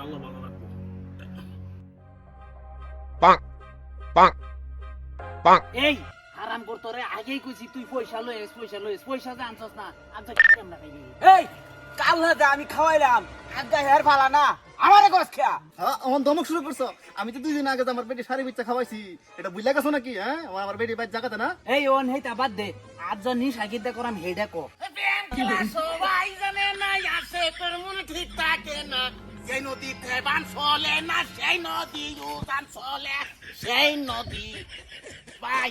আল্লাহ ভালো রাখব. এই হারাম করতো রে আগেই কইছি তুই পয়সা লইস পয়সা লইস পয়সা যে আনছস না আনছ কেমন খাইবি এই কাল না যা আমি খাওয়াইলাম আজ্ঞা হেয়ার ফালা না আমারে গছ খেয়া হ্যাঁ, আমার দমক শুরু করছ। আমি তো দুই দিন আগে আমার বেটি শাড়ি বিচ্ছা খাওয়াইছি এটা বুঝলে গেছো নাকি হ্যাঁ? আমার- আমার বেটি বাইর জায়গাতে না? এই ওন হেইতা বাদ দে আজ যে নিস আগিতে করাম হেডা কো সবাই জানে না আসে তোর মন ঠিক থাকে না। সেই নদীতে বান চলে না সেই নদী উদান চলে সেই নদী। বাই।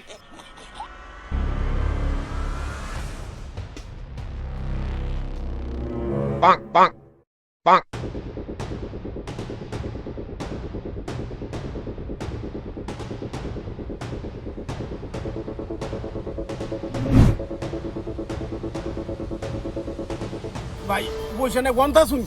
bonk, bonk, bonk. ভাই বসে না গন্তা শুন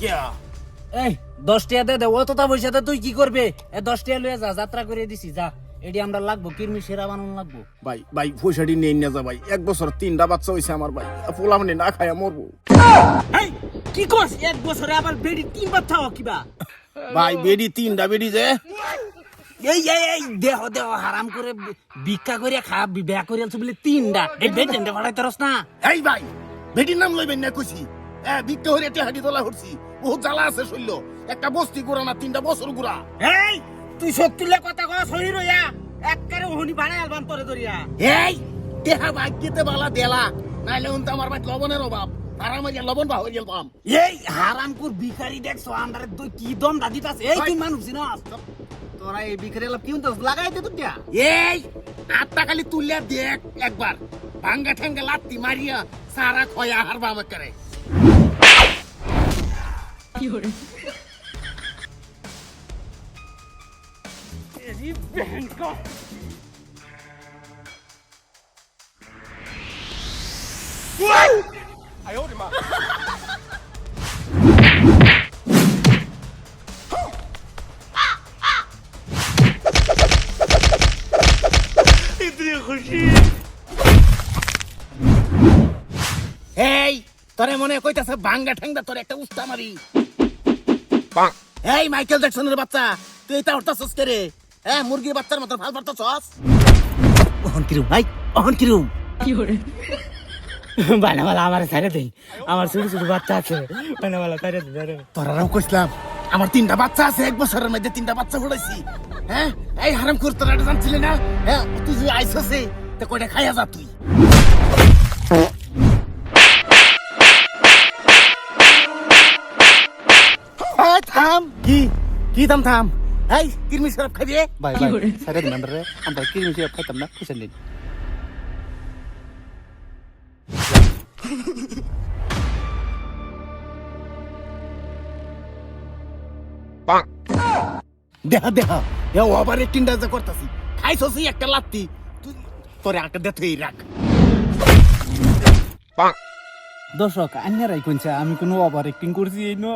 এই দশ টাকা দে দে অতটা পয়সা দে তুই কি করবে? এ দশ টাকা লইয়া যা যাত্রা করে দিছি যা। এডি আমরা লাগবো কিরমি সেরা বানানো লাগবো? ভাই ভাই পয়সাটি নেই না যা ভাই। এক বছর তিনটা বাচ্চা হয়েছে আমার ভাই। পোলা মানে না খায়া মরবো। কি করছ এক বছরে আবার বেডি তিন থাও কিবা? ভাই বেডি তিনটা বেডি যে। এই এই এই দেহ দেহ হারাম করে ভিক্ষা করে খা বিয়া করে আনছো বলে তিনটা। এই বেড দেন ভাড়াই তরস না। এই ভাই বেডির নাম লইবেন না কইছি। হ্যাঁ ভিক্ষা হইরে একটা হাঁটি তোলা হচ্ছি বহুত জ্বালা আছে শৈল। একটা বস্তি গুড়া না তিনটা বছর গুড়া। এই তুই সত্যিলে কথা কয় সহি রইয়া। একবারে ওহনি বানাই আলবান তোরে ধরিয়া। এই দেহা ভাগ্যতে বালা দেলা। নাইলে উন তো আমার ভাই লবণের অভাব। আমার লবণ বা গেলাম এই হারাম কর ভিখারি দেখছ আন্ডারে তুই কি দম দাদিত আছে। এই তুই মানুষ চিনস তোরা এই বিখারি এলাপ কি হতো লাগাই দে তুই এই আটটা খালি তুলিয়া দেখ একবার। ভাঙ্গা ঠেঙ্গা লাত্তি মারিয়া সারা খয়া হারবা আমার করে এই তোরে মনে কইতাছে ভাঙ্গা ঠেঙ্গা তোর একটা উস্তা মারি। এই মাইকেল জ্যাকসনের বাচ্চা তুই এটা হরতাছস কে রে হ্যাঁ মুরগির বাচ্চার মতো ভালো পারতাছস অহন কিরুম ভাই অহন কিরুম বানা বালা আমার ছাড়ে দেই আমার ছোট ছোট বাচ্চা আছে। বানা বালা ছাড়ে দে ছাড়ে দে। তোরাও কইছিলাম আমার তিনটা বাচ্চা আছে এক বছরের মধ্যে তিনটা বাচ্চা ফুটাইছি। হ্যাঁ এই হারাম করে তোরা এটা জানছিলি না? হ্যাঁ তুই যে আইসছে তে কয়টা খাইয়া যা তুই। থাম কি? কি থাম থাম? এই কিরমি সরব খাবি? ভাই ভাই সাইডে দিন আমরা আমরা কি মিশে খাইতাম না খুশি নেই bonk, দেখা দেখা এ ওভার যা করতাছি। খাইছছি একটা লাত্তি। তুই তোরে একটা দেথই রাখ। bonk. দর্শক আন্যারাই কোনছে আমি কোনো ওভার অ্যাক্টিং করছি এই ন।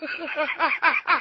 ha ha ha ha